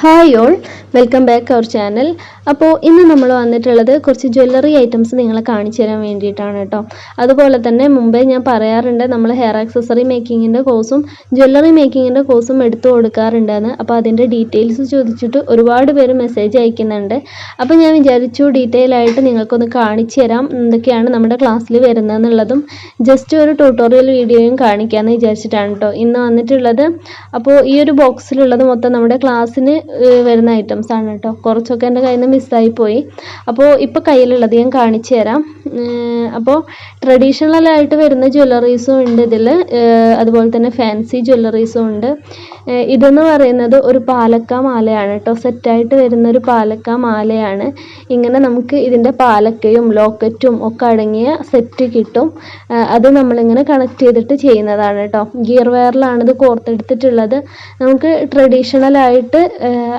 Hi all welcome back our channel അപ്പോൾ ഇന്ന് നമ്മൾ വന്നിട്ടുള്ളത് കുറച്ച് ജ്വല്ലറി ഐറ്റംസ് നിങ്ങളെ കാണിച്ചു തരാൻ വേണ്ടിയിട്ടാണ് കേട്ടോ. അതുപോലെ തന്നെ മുമ്പേ ഞാൻ പറയാറുണ്ട് നമ്മൾ ഹെയർ ആക്സസറി മേക്കിങ്ങിന്റെ കോഴ്സും ജ്വല്ലറി മേക്കിങ്ങിന്റെ കോഴ്സും എടുത്തു കൊടുക്കാറുണ്ടെന്ന്. അപ്പോൾ അതിന്റെ ഡീറ്റെയിൽസ് ചോദിച്ചിട്ട് ഒരുപാട് പേര് മെസ്സേജ് അയക്കുന്നുണ്ട്. അപ്പോൾ ഞാൻ വിചാരിച്ചു ഡീറ്റെയിൽ ആയിട്ട് നിങ്ങൾക്കൊന്ന് കാണിച്ചു തരാം എന്തൊക്കെയാണ് നമ്മുടെ ക്ലാസ്സിൽ വരുന്നതെന്നുള്ളതും ജസ്റ്റ് ഒരു ട്യൂട്ടോറിയൽ വീഡിയോയും കാണിക്കാമെന്ന് വിചാരിച്ചിട്ടാണ് കേട്ടോ. ഇന്ന് വന്നിട്ടുള്ളത്. അപ്പോൾ ഈ ഒരു ബോക്സിലുള്ളത് മൊത്തം നമ്മുടെ ക്ലാസ്സിന് വരുന്ന ഐറ്റംസ് ആണ് കേട്ടോ കുറച്ചൊക്കെ എന്റെ കയ്യിൽ നിന്ന് മിസ്സായി പോയി. അപ്പോൾ ഇപ്പോൾ കയ്യിലുള്ളത് ഞാൻ കാണിച്ചു തരാം. അപ്പോൾ ട്രഡീഷണൽ ആയിട്ട് വരുന്ന ജ്വല്ലറീസും ഉണ്ട് ഇതിൽ അതുപോലെ തന്നെ ഫാൻസി ജ്വല്ലറീസും ഉണ്ട്. ഇതെന്ന് പറയുന്നത് ഒരു പാലക്ക മാലയാണ് കേട്ടോ സെറ്റായിട്ട് വരുന്ന ഒരു പാലക്ക മാലയാണ്. ഇങ്ങനെ നമുക്ക് ഇതിന്റെ പാലക്കയും ലോക്കറ്റും ഒക്കെ അടങ്ങിയ സെറ്റ് കിട്ടും. അത് നമ്മളിങ്ങനെ കണക്ട് ചെയ്തിട്ട് ചെയ്യുന്നതാണ് കേട്ടോ ഗിയർ വയറിലാണ് ഇത് കോർത്തെടുത്തിട്ടുള്ളത്. നമുക്ക് ട്രഡീഷണൽ ആയിട്ട്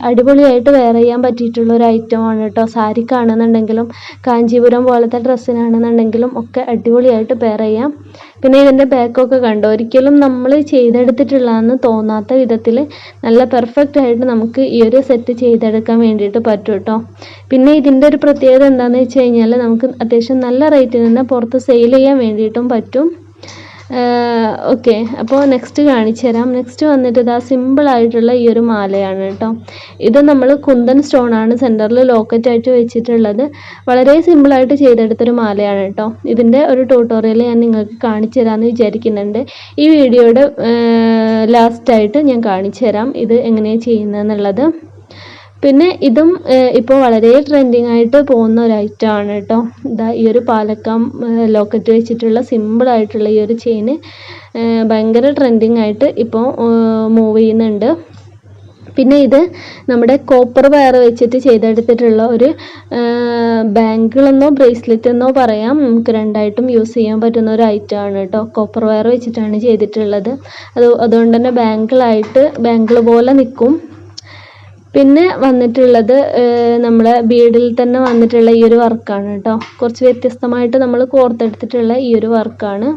അടിപൊളിയായിട്ട് വെയർ ചെയ്യാൻ പറ്റിയിട്ടുള്ള ഒരു ഐറ്റം ഐറ്റമാണ് കേട്ടോ സാരിക്കാണെന്നുണ്ടെങ്കിലും കാഞ്ചീപുരം പോലത്തെ ഡ്രസ്സിനാണെന്നുണ്ടെങ്കിലും ഒക്കെ അടിപൊളിയായിട്ട് പെയർ ചെയ്യാം. പിന്നെ ഇതിന്റെ ബാക്കൊക്കെ കണ്ടോ? ഒരിക്കലും നമ്മൾ ചെയ്തെടുത്തിട്ടുള്ളതെന്ന് തോന്നാത്ത വിധത്തിൽ നല്ല പെർഫെക്റ്റ് ആയിട്ട് നമുക്ക് ഈ ഒരു സെറ്റ് ചെയ്തെടുക്കാൻ വേണ്ടിയിട്ട് പറ്റും കേട്ടോ പിന്നെ ഇതിന്റെ ഒരു പ്രത്യേകത എന്താണെന്ന് വെച്ച് കഴിഞ്ഞാൽ നമുക്ക് അത്യാവശ്യം നല്ല റേറ്റിൽ തന്നെ പുറത്ത് സെയിൽ ചെയ്യാൻ വേണ്ടിയിട്ടും പറ്റും. ഓക്കെ. അപ്പോൾ നെക്സ്റ്റ് കാണിച്ചു തരാം. നെക്സ്റ്റ് വന്നിട്ട് ഇതാ സിമ്പിൾ ആയിട്ടുള്ള ഈ ഒരു മാലയാണ് കേട്ടോ. ഇത് നമ്മൾ കുന്തൻ സ്റ്റോൺ ആണ് സെന്ററിൽ ലോക്കറ്റ് ആയിട്ട് വെച്ചിട്ടുള്ളത്. വളരെ സിമ്പിളായിട്ട് ചെയ്തെടുത്തൊരു മാലയാണ് കേട്ടോ. ഇതിന്റെ ഒരു ട്യൂട്ടോറിയൽ ഞാൻ നിങ്ങൾക്ക് കാണിച്ചു തരാമെന്ന് വിചാരിക്കുന്നുണ്ട്. ഈ വീഡിയോയുടെ ലാസ്റ്റായിട്ട് ഞാൻ കാണിച്ചു തരാം. ഇത് എങ്ങനെയാണ് ചെയ്യുന്നതെന്നുള്ളത്. പിന്നെ ഇതും ഇപ്പോൾ വളരെ ട്രെൻഡിങ് ആയിട്ട് പോകുന്ന ഒരു ഐറ്റം ആണ് കേട്ടോ ഇതാ ഈ ഒരു പാലക്കം ലോക്കറ്റ് വെച്ചിട്ടുള്ള സിമ്പിൾ ആയിട്ടുള്ള ഈ ഒരു ചെയിന് ഭയങ്കര ട്രെൻഡിങ് ആയിട്ട് ഇപ്പോൾ മൂവ് ചെയ്യുന്നുണ്ട്. പിന്നെ ഇത് നമ്മുടെ കോപ്പർ വയർ വെച്ചിട്ട് ചെയ്തെടുത്തിട്ടുള്ള ഒരു ബാങ്കിളെന്നോ ബ്രേസ്ലെറ്റ് എന്നോ പറയാം. നമുക്ക് രണ്ടായിട്ടും യൂസ് ചെയ്യാൻ പറ്റുന്ന ഒരു ഐറ്റം ആണ് കേട്ടോ കോപ്പർ വയർ വെച്ചിട്ടാണ് ചെയ്തിട്ടുള്ളത്. അത് അതുകൊണ്ട് തന്നെ ബാങ്കിളായിട്ട് ബാങ്കിൾ പോലെ നിൽക്കും പിന്നെ വന്നിട്ടുള്ളത് നമ്മളെ ബീഡിൽ തന്നെ വന്നിട്ടുള്ള ഈ ഒരു വർക്കാണ് കേട്ടോ. കുറച്ച് വ്യത്യസ്തമായിട്ട് നമ്മൾ കോർത്തെടുത്തിട്ടുള്ള ഈ ഒരു വർക്കാണ്.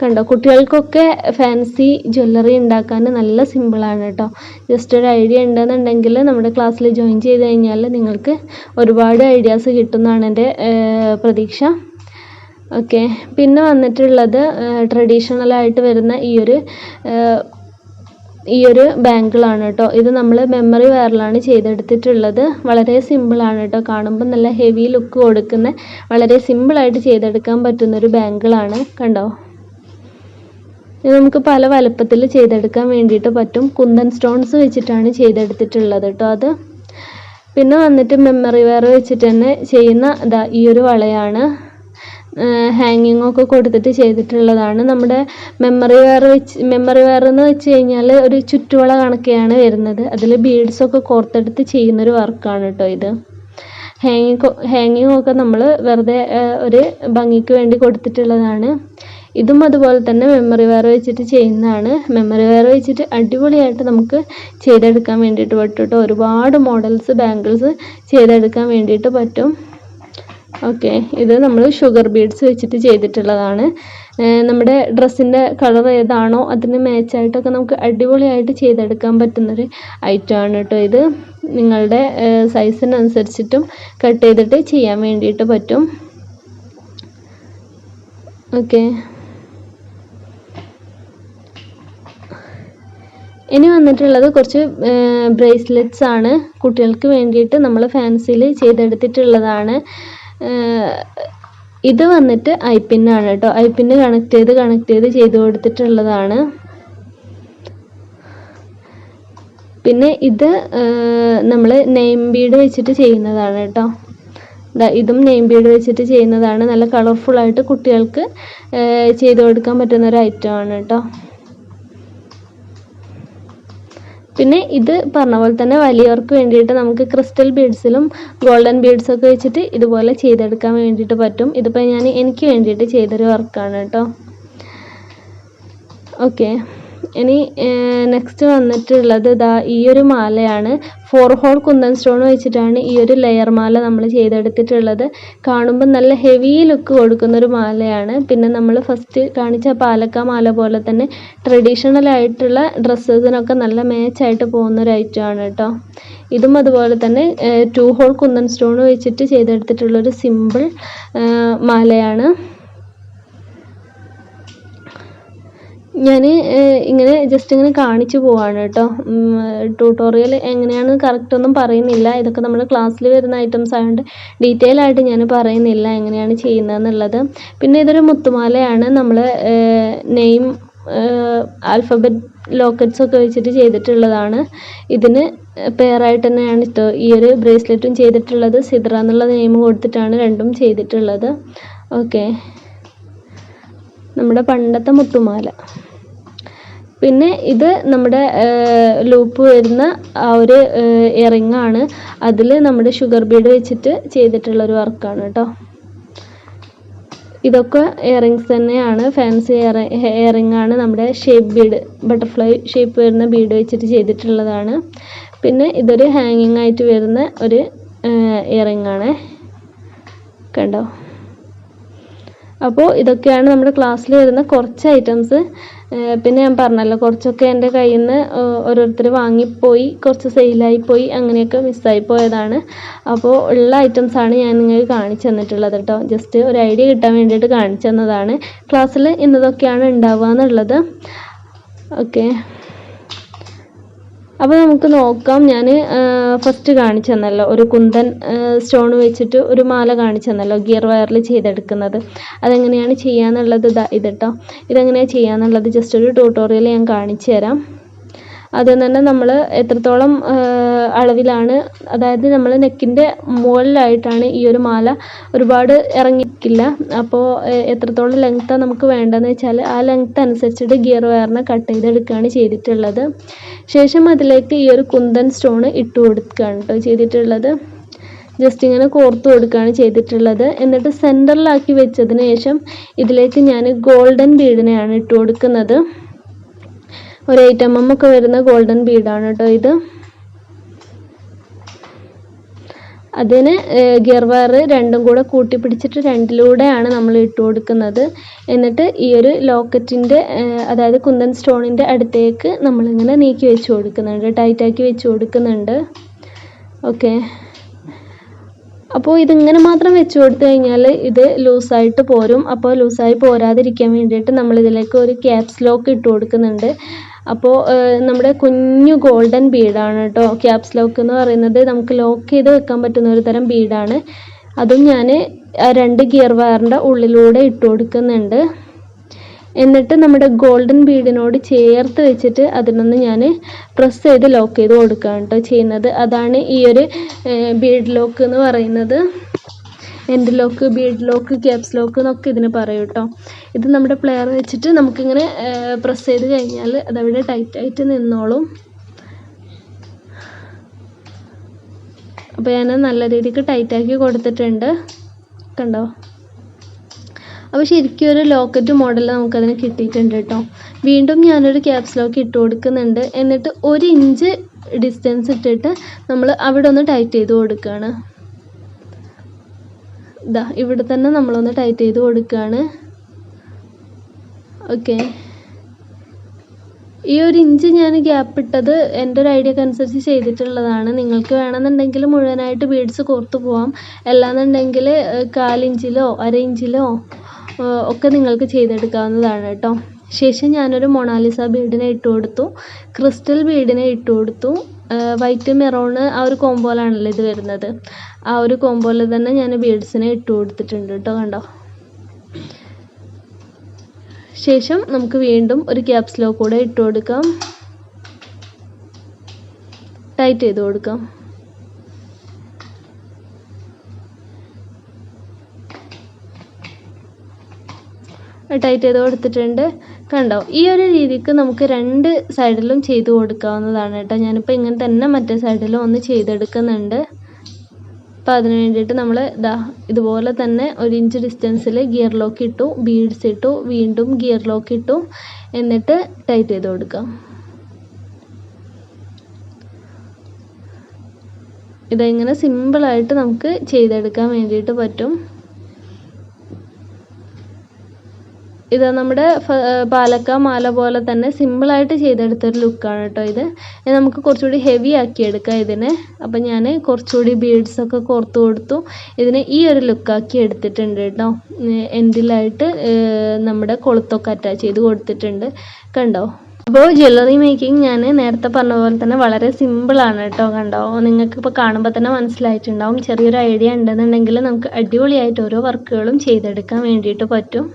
കണ്ടോ കുട്ടികൾക്കൊക്കെ ഫാൻസി ജ്വല്ലറി ഉണ്ടാക്കാൻ നല്ല സിമ്പിളാണ് കേട്ടോ. ജസ്റ്റ് ഒരു ഐഡിയ ഉണ്ടെന്നുണ്ടെങ്കിൽ നമ്മുടെ ക്ലാസ്സിൽ ജോയിൻ ചെയ്ത് കഴിഞ്ഞാൽ നിങ്ങൾക്ക് ഒരുപാട് ഐഡിയാസ് കിട്ടുമെന്നാണ് എന്റെ പ്രതീക്ഷ. ഓക്കെ പിന്നെ വന്നിട്ടുള്ളത് ട്രഡീഷണലായിട്ട് വരുന്ന ഈ ഒരു ഈ ഒരു ബാങ്കിളാണ് കേട്ടോ ഇത് നമ്മൾ മെമ്മറി വയറിലാണ് ചെയ്തെടുത്തിട്ടുള്ളത്. വളരെ സിമ്പിളാണ് കേട്ടോ കാണുമ്പോൾ നല്ല ഹെവി ലുക്ക് കൊടുക്കുന്ന വളരെ സിമ്പിളായിട്ട് ചെയ്തെടുക്കാൻ പറ്റുന്ന ഒരു ബാങ്കിളാണ്. കണ്ടോ? ഇത് നമുക്ക് പല വലുപ്പത്തിൽ ചെയ്തെടുക്കാൻ വേണ്ടിയിട്ട് പറ്റും. കുന്തൻ സ്റ്റോൺസ് വെച്ചിട്ടാണ് ചെയ്തെടുത്തിട്ടുള്ളത് കേട്ടോ അത്. പിന്നെ വന്നിട്ട് മെമ്മറി വെയർ വെച്ചിട്ട് തന്നെ ചെയ്യുന്ന ഈ ഒരു വളയാണ്. ഹാങ്ങിങ് ഒക്കെ കൊടുത്തിട്ട് ചെയ്തിട്ടുള്ളതാണ്. നമ്മുടെ മെമ്മറി വെയർ വെച്ച് മെമ്മറി വെയർ എന്ന് വെച്ച് കഴിഞ്ഞാൽ ഒരു ചുറ്റുവള കണക്കെയാണ് വരുന്നത്. അതിൽ ബീഡ്സൊക്കെ കോർത്തെടുത്ത് ചെയ്യുന്നൊരു വർക്കാണ് കേട്ടോ ഇത്. ഹാങ്ങിങ് ഹാങ്ങിങ് ഒക്കെ നമ്മൾ വെറുതെ ഒരു ഭംഗിക്ക് വേണ്ടി കൊടുത്തിട്ടുള്ളതാണ്. ഇതും അതുപോലെ തന്നെ മെമ്മറി വെയർ വെച്ചിട്ട് ചെയ്യുന്നതാണ്. മെമ്മറി വെയർ വെച്ചിട്ട് അടിപൊളിയായിട്ട് നമുക്ക് ചെയ്തെടുക്കാൻ വേണ്ടിയിട്ട് പറ്റും ഒരുപാട് മോഡൽസ് ബാങ്കിൾസ് ചെയ്തെടുക്കാൻ വേണ്ടിയിട്ട് പറ്റും. ഓക്കെ. ഇത് നമ്മൾ ഷുഗർ ബീഡ്സ് വെച്ചിട്ട് ചെയ്തിട്ടുള്ളതാണ്. നമ്മുടെ ഡ്രസ്സിന്റെ കളർ ഏതാണോ അതിന് മാച്ചായിട്ടൊക്കെ നമുക്ക് അടിപൊളിയായിട്ട് ചെയ്തെടുക്കാൻ പറ്റുന്നൊരു ഐറ്റമാണ് കേട്ടോ ഇത്. നിങ്ങളുടെ സൈസിനനുസരിച്ചിട്ടും കട്ട് ചെയ്തിട്ട് ചെയ്യാൻ വേണ്ടിയിട്ട് പറ്റും. ഓക്കെ. ഇനി വന്നിട്ടുള്ളത് കുറച്ച് ബ്രേസ്ലെറ്റ്സ് ആണ്. കുട്ടികൾക്ക് വേണ്ടിയിട്ട് നമ്മൾ ഫാൻസിയിൽ ചെയ്തെടുത്തിട്ടുള്ളതാണ്. ഇത് വന്നിട്ട് ഐ പിന്നാണ് കേട്ടോ. ഐ പിന്ന് കണക്ട് ചെയ്ത് കണക്ട് ചെയ്ത് ചെയ്ത് കൊടുത്തിട്ടുള്ളതാണ്. പിന്നെ ഇത് നമ്മൾ നെയിം ബീഡ് വെച്ചിട്ട് ചെയ്യുന്നതാണ് കേട്ടോ. ഇതും നെയിം ബീഡ് വെച്ചിട്ട് ചെയ്യുന്നതാണ്. നല്ല കളർഫുൾ ആയിട്ട് കുട്ടികൾക്ക് ചെയ്ത് കൊടുക്കാൻ പറ്റുന്ന ഒരു ഐറ്റമാണ് കേട്ടോ. പിന്നെ ഇത് പറഞ്ഞ പോലെ തന്നെ വലിയവർക്ക് വേണ്ടിയിട്ട് നമുക്ക് ക്രിസ്റ്റൽ ബീഡ്സിലും ഗോൾഡൻ ബീഡ്സ് ഒക്കെ വെച്ചിട്ട് ഇതുപോലെ ചെയ്തെടുക്കാൻ വേണ്ടിയിട്ട് പറ്റും. ഇതിപ്പോൾ ഞാൻ എനിക്ക് വേണ്ടിയിട്ട് ചെയ്തൊരു വർക്കാണ് കേട്ടോ. ഓക്കെ ഇനി നെക്സ്റ്റ് വന്നിട്ടുള്ളത് ഇതാ ഈ ഒരു മാലയാണ്. ഫോർ ഹോൾ കുന്തൻ സ്റ്റോൺ വെച്ചിട്ടാണ് ഈ ഒരു ലെയർ മാല നമ്മൾ ചെയ്തെടുത്തിട്ടുള്ളത്. കാണുമ്പോൾ നല്ല ഹെവി ലുക്ക് കൊടുക്കുന്ന ഒരു മാലയാണ്. പിന്നെ നമ്മൾ ഫസ്റ്റ് കാണിച്ച പാലക്ക മാല പോലെ തന്നെ ട്രഡീഷണൽ ആയിട്ടുള്ള ഡ്രസ്സസിനൊക്കെ നല്ല മാച്ചായിട്ട് പോകുന്ന ഒരു ഐറ്റം ആണ് കേട്ടോ. ഇതും അതുപോലെ തന്നെ ടു ഹോൾ കുന്തൻ സ്റ്റോൺ വെച്ചിട്ട് ചെയ്തെടുത്തിട്ടുള്ളൊരു സിമ്പിൾ മാലയാണ്. ഞാൻ ഇങ്ങനെ ജസ്റ്റ് ഇങ്ങനെ കാണിച്ചു പോവാണ് കേട്ടോ. ട്യൂട്ടോറിയൽ എങ്ങനെയാണ് കറക്റ്റ് ഒന്നും പറയുന്നില്ല. ഇതൊക്കെ നമ്മൾ ക്ലാസ്സിൽ വരുന്ന ഐറ്റംസ് ആയതുകൊണ്ട് ഡീറ്റെയിൽ ആയിട്ട് ഞാൻ പറയുന്നില്ല എങ്ങനെയാണ് ചെയ്യുന്നതെന്നുള്ളത്. പിന്നെ ഇതൊരു മുത്തുമാലയാണ്. നമ്മൾ നെയിം ആൽഫബറ്റ് ലോക്കറ്റ്സ് ഒക്കെ വെച്ചിട്ട് ചെയ്തിട്ടുള്ളതാണ്. ഇതിന് പെയറായിട്ട് തന്നെയാണ് ഇഷ്ടം ഈ ഒരു ബ്രേസ്ലെറ്റും ചെയ്തിട്ടുള്ളത്. സിദ്ര എന്നുള്ള നെയിം കൊടുത്തിട്ടാണ് രണ്ടും ചെയ്തിട്ടുള്ളത്. ഓക്കെ നമ്മുടെ പണ്ടത്തെ മുത്തുമാല. പിന്നെ ഇത് നമ്മുടെ ലൂപ്പ് വരുന്ന ആ ഒരു ആണ്. അതിൽ നമ്മുടെ ഷുഗർ ബീഡ് വെച്ചിട്ട് ചെയ്തിട്ടുള്ള ഒരു വർക്കാണ് കേട്ടോ. ഇതൊക്കെ ഇയറിങ്സ് തന്നെയാണ്. ഫാൻസി ഇയറിംഗ് ആണ് നമ്മുടെ ഷേപ്പ് ബീഡ് ബട്ടർഫ്ലൈ ഷേപ്പ് വരുന്ന ബീഡ് വെച്ചിട്ട് ചെയ്തിട്ടുള്ളതാണ്. പിന്നെ ഇതൊരു ഹാങ്ങിങ് ആയിട്ട് വരുന്ന ഒരു ഇയറിംഗ് ആണ്. കണ്ടോ? അപ്പോൾ ഇതൊക്കെയാണ് നമ്മുടെ ക്ലാസ്സിൽ വരുന്ന കുറച്ച് ഐറ്റംസ് പിന്നെ ഞാൻ പറഞ്ഞല്ലോ കുറച്ചൊക്കെ എന്റെ കയ്യിൽ നിന്ന് ഓരോരുത്തർ വാങ്ങിപ്പോയി കുറച്ച് സെയിലായി പോയി അങ്ങനെയൊക്കെ മിസ്സായി പോയതാണ്. അപ്പോൾ ഉള്ള ഐറ്റംസാണ് ഞാൻ നിങ്ങൾക്ക് കാണിച്ചു തന്നിട്ടുള്ളത് കേട്ടോ ജസ്റ്റ് ഒരു ഐഡിയ കിട്ടാൻ വേണ്ടിയിട്ട് കാണിച്ചു തന്നതാണ്. ക്ലാസ്സിൽ ഇന്നതൊക്കെയാണ് ഉണ്ടാവുക എന്നുള്ളത്. ഓക്കെ അപ്പോൾ നമുക്ക് നോക്കാം. ഞാൻ ഫസ്റ്റ് കാണിച്ചു തന്നല്ലോ. ഒരു കുന്തൻ സ്റ്റോൺ വെച്ചിട്ട് ഒരു മാല കാണിച്ചു തന്നല്ലോ ഗിയർ വയറിൽ ചെയ്തെടുക്കുന്നത്. അതെങ്ങനെയാണ് ചെയ്യാന്നുള്ളത് ഇതാ ഇത് കേട്ടോ ഇതെങ്ങനെയാണ് ചെയ്യാന്നുള്ളത് ജസ്റ്റ് ഒരു ട്യൂട്ടോറിയൽ ഞാൻ കാണിച്ചു തരാം. ആദ്യം തന്നെ നമ്മൾ എത്രത്തോളം അളവിലാണ്. അതായത് നമ്മൾ നെക്കിന്റെ മുകളിലായിട്ടാണ് ഈ ഒരു മാല ഒരുപാട് ഇറങ്ങിക്കില്ല. അപ്പോൾ എത്രത്തോളം ലെങ്ത്താണ് നമുക്ക് വേണ്ടതെന്ന് വെച്ചാൽ ആ ലെങ്ത്ത് അനുസരിച്ചിട്ട് ഗിയർ വയറിനെ കട്ട് ചെയ്തെടുക്കുകയാണ് ചെയ്തിട്ടുള്ളത്. ശേഷം അതിലേക്ക് ഈ ഒരു കുന്തൻ സ്റ്റോൺ ഇട്ട് കൊടുക്കുകയാണ് കേട്ടോ ചെയ്തിട്ടുള്ളത്. ജസ്റ്റ് ഇങ്ങനെ കോർത്ത് കൊടുക്കുകയാണ് ചെയ്തിട്ടുള്ളത്. എന്നിട്ട് സെന്ററിലാക്കി വെച്ചതിന് ശേഷം ഇതിലേക്ക് ഞാൻ ഗോൾഡൻ ബീഡിനെയാണ് ഇട്ട് കൊടുക്കുന്നത്. ഒരു എയ്റ്റ് എം എം ഒക്കെ വരുന്ന ഗോൾഡൻ ബീഡാണ് കേട്ടോ ഇത്. അതിന് ഗിയർ വയർ രണ്ടും കൂടെ കൂട്ടി പിടിച്ചിട്ട് രണ്ടിലൂടെയാണ് നമ്മൾ ഇട്ട് കൊടുക്കുന്നത്. എന്നിട്ട് ഈ ഒരു ലോക്കറ്റിന്റെ അതായത് കുന്തൻ സ്റ്റോണിന്റെ അടുത്തേക്ക് നമ്മളിങ്ങനെ നീക്കി വെച്ച് കൊടുക്കുന്നുണ്ട്. ടൈറ്റാക്കി വെച്ച് കൊടുക്കുന്നുണ്ട്. ഓക്കെ. അപ്പോൾ ഇതിങ്ങനെ മാത്രം വെച്ച് കൊടുത്തു കഴിഞ്ഞാൽ ഇത് ലൂസായിട്ട് പോരും. അപ്പോൾ ലൂസായി പോരാതിരിക്കാൻ വേണ്ടിയിട്ട് നമ്മളിതിലേക്ക് ഒരു ക്യാപ്സ് ലോക്ക് ഇട്ട് കൊടുക്കുന്നുണ്ട്. അപ്പോൾ നമ്മുടെ കുഞ്ഞു ഗോൾഡൻ ബീഡാണ് കേട്ടോ. ക്യാപ്സ് ലോക്ക് എന്ന് പറയുന്നത്. നമുക്ക് ലോക്ക് ചെയ്ത് വെക്കാൻ പറ്റുന്ന ഒരു തരം ബീഡാണ്. അതും ഞാൻ രണ്ട് ഗിയർ വയറിന്റെ ഉള്ളിലൂടെ ഇട്ട് കൊടുക്കുന്നുണ്ട്. എന്നിട്ട് നമ്മുടെ ഗോൾഡൻ ബീഡിനോട് ചേർത്ത് വെച്ചിട്ട് അതിനൊന്ന് ഞാൻ പ്രസ് ചെയ്ത് ലോക്ക് ചെയ്ത് കൊടുക്കുകയാണ് കേട്ടോ ചെയ്യുന്നത്. അതാണ് ഈ ഒരു ബീഡ് ലോക്ക് എന്ന് പറയുന്നത്. End lock bead lock caps lock എന്നൊക്കെ ഇതിന് പറയും കേട്ടോ. ഇത് നമ്മുടെ പ്ലെയർ വെച്ചിട്ട് നമുക്കിങ്ങനെ പ്രസ് ചെയ്ത് കഴിഞ്ഞാൽ അതവിടെ ടൈറ്റായിട്ട് നിന്നോളും. അപ്പോൾ ഞാൻ നല്ല രീതിക്ക് ടൈറ്റാക്കി കൊടുത്തിട്ടുണ്ട്. കണ്ടോ? അപ്പോൾ ശരിക്കും ഒരു ലോക്കറ്റ് മോഡൽ നമുക്കതിന് കിട്ടിയിട്ടുണ്ട് കേട്ടോ. വീണ്ടും ഞാനൊരു ക്യാപ്സ് ലോക്ക് ഇട്ട് കൊടുക്കുന്നുണ്ട്. എന്നിട്ട് ഒരു ഇഞ്ച് ഡിസ്റ്റൻസ് ഇട്ടിട്ട് നമ്മൾ അവിടെ ഒന്ന് ടൈറ്റ് ചെയ്ത് കൊടുക്കുകയാണ് ഇതാ ഇവിടെ തന്നെ നമ്മളൊന്ന് ടൈറ്റ് ചെയ്ത് കൊടുക്കുകയാണ് ഓക്കെ ഈ ഒരു ഇഞ്ച് ഞാൻ ഗ്യാപ്പ് ഇട്ടത് എന്റെ ഒരു ഐഡിയക്ക് അനുസരിച്ച് ചെയ്തിട്ടുള്ളതാണ്. നിങ്ങൾക്ക് വേണമെന്നുണ്ടെങ്കിൽ മുഴുവനായിട്ട് ബീഡ്സ് കോർത്ത് പോവാം. അല്ലാന്നുണ്ടെങ്കിൽ കാലിഞ്ചിലോ അര ഇഞ്ചിലോ ഒക്കെ നിങ്ങൾക്ക് ചെയ്തെടുക്കാവുന്നതാണ് കേട്ടോ. ശേഷം ഞാനൊരു മൊണാലിസ ബീഡിനെ ഇട്ട് കൊടുത്തു. ക്രിസ്റ്റൽ ബീഡിനെ ഇട്ട് കൊടുത്തു. വൈറ്റ് മെറോണ് ആ ഒരു കോമ്പോലാണല്ലോ ഇത് വരുന്നത്. ആ ഒരു കോമ്പോയിൽ തന്നെ ഞാൻ ബീഡ്സിനെ ഇട്ട് കൊടുത്തിട്ടുണ്ട് കേട്ടോ കണ്ടോ? ശേഷം നമുക്ക് വീണ്ടും ഒരു ക്യാപ്സിലോ കൂടെ ഇട്ട് കൊടുക്കാം. ടൈറ്റ് ചെയ്ത് കൊടുക്കാം. ടൈറ്റ് ചെയ്ത് കൊടുത്തിട്ടുണ്ട്. കണ്ടോ? ഈ ഒരു രീതിക്ക് നമുക്ക് രണ്ട് സൈഡിലും ചെയ്ത് കൊടുക്കാവുന്നതാണ് കേട്ടോ ഞാനിപ്പോൾ ഇങ്ങനെ തന്നെ മറ്റേ സൈഡിലും ഒന്ന് ചെയ്തെടുക്കുന്നുണ്ട്. അപ്പോൾ അതിന് വേണ്ടിയിട്ട് നമ്മൾ ഇതാ ഇതുപോലെ തന്നെ ഒരു ഇഞ്ച് ഡിസ്റ്റൻസിൽ ഗിയർ ലോക്ക് ഇട്ടു ബീഡ്സ് ഇട്ടു വീണ്ടും ഗിയർ ലോക്ക് ഇട്ടു എന്നിട്ട് ടൈറ്റ് ചെയ്ത് കൊടുക്കാം. ഇതിങ്ങനെ സിമ്പിളായിട്ട് നമുക്ക് ചെയ്തെടുക്കാൻ വേണ്ടിയിട്ട് പറ്റും. ഇത് നമ്മുടെ പാലക്ക മാല പോലെ തന്നെ സിമ്പിളായിട്ട് ചെയ്തെടുത്തൊരു ലുക്കാണ് കേട്ടോ ഇത്. നമുക്ക് കുറച്ചുകൂടി ഹെവി ആക്കി എടുക്കാം ഇതിനെ. അപ്പം ഞാൻ കുറച്ചുകൂടി ബീഡ്സൊക്കെ കോർത്ത് കൊടുത്തു ഇതിനെ ഈ ഒരു ലുക്കാക്കി എടുത്തിട്ടുണ്ട് കേട്ടോ. എൻഡിലായിട്ട് നമ്മുടെ കൊളുത്തൊക്കെ അറ്റാച്ച് ചെയ്ത് കൊടുത്തിട്ടുണ്ട് കണ്ടോ? അപ്പോൾ ജ്വല്ലറി മേക്കിംഗ് ഞാൻ നേരത്തെ പറഞ്ഞ പോലെ തന്നെ വളരെ സിമ്പിളാണ് കേട്ടോ കണ്ടോ? നിങ്ങൾക്ക് ഇപ്പോൾ കാണുമ്പോൾ തന്നെ മനസ്സിലായിട്ടുണ്ടാവും. ചെറിയൊരു ഐഡിയ ഉണ്ടെന്നുണ്ടെങ്കിൽ നമുക്ക് അടിപൊളിയായിട്ട് ഓരോ വർക്കുകളും ചെയ്തെടുക്കാൻ വേണ്ടിയിട്ട് പറ്റും.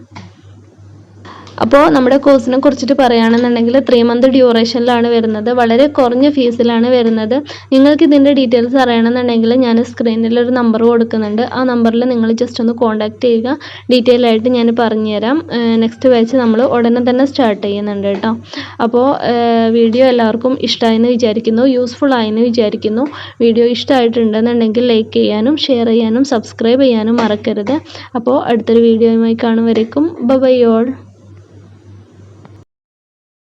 അപ്പോൾ നമ്മുടെ കോഴ്സിനെ കുറിച്ചിട്ട് പറയുകയാണെന്നുണ്ടെങ്കിൽ ത്രീ മന്ത് ഡ്യൂറേഷനിലാണ് വരുന്നത്. വളരെ കുറഞ്ഞ ഫീസിലാണ് വരുന്നത്. നിങ്ങൾക്ക് ഇതിന്റെ ഡീറ്റെയിൽസ് അറിയണമെന്നുണ്ടെങ്കിൽ ഞാൻ സ്ക്രീനിൽ ഒരു നമ്പർ കൊടുക്കുന്നുണ്ട്. ആ നമ്പറിൽ നിങ്ങൾ ജസ്റ്റ് ഒന്ന് കോൺടാക്റ്റ് ചെയ്യുക. ഡീറ്റെയിൽ ആയിട്ട് ഞാൻ പറഞ്ഞുതരാം. നെക്സ്റ്റ് ബാച്ച് നമ്മൾ ഉടനെ തന്നെ സ്റ്റാർട്ട് ചെയ്യുന്നുണ്ട് കേട്ടോ. അപ്പോൾ വീഡിയോ എല്ലാവർക്കും ഇഷ്ടമായെന്ന് വിചാരിക്കുന്നു. യൂസ്ഫുൾ ആയെന്ന് വിചാരിക്കുന്നു. വീഡിയോ ഇഷ്ടമായിട്ടുണ്ടെന്നുണ്ടെങ്കിൽ ലൈക്ക് ചെയ്യാനും ഷെയർ ചെയ്യാനും സബ്സ്ക്രൈബ് ചെയ്യാനും മറക്കരുത്. അപ്പോൾ അടുത്തൊരു വീഡിയോയുമായി കാണും വരേക്കും. By all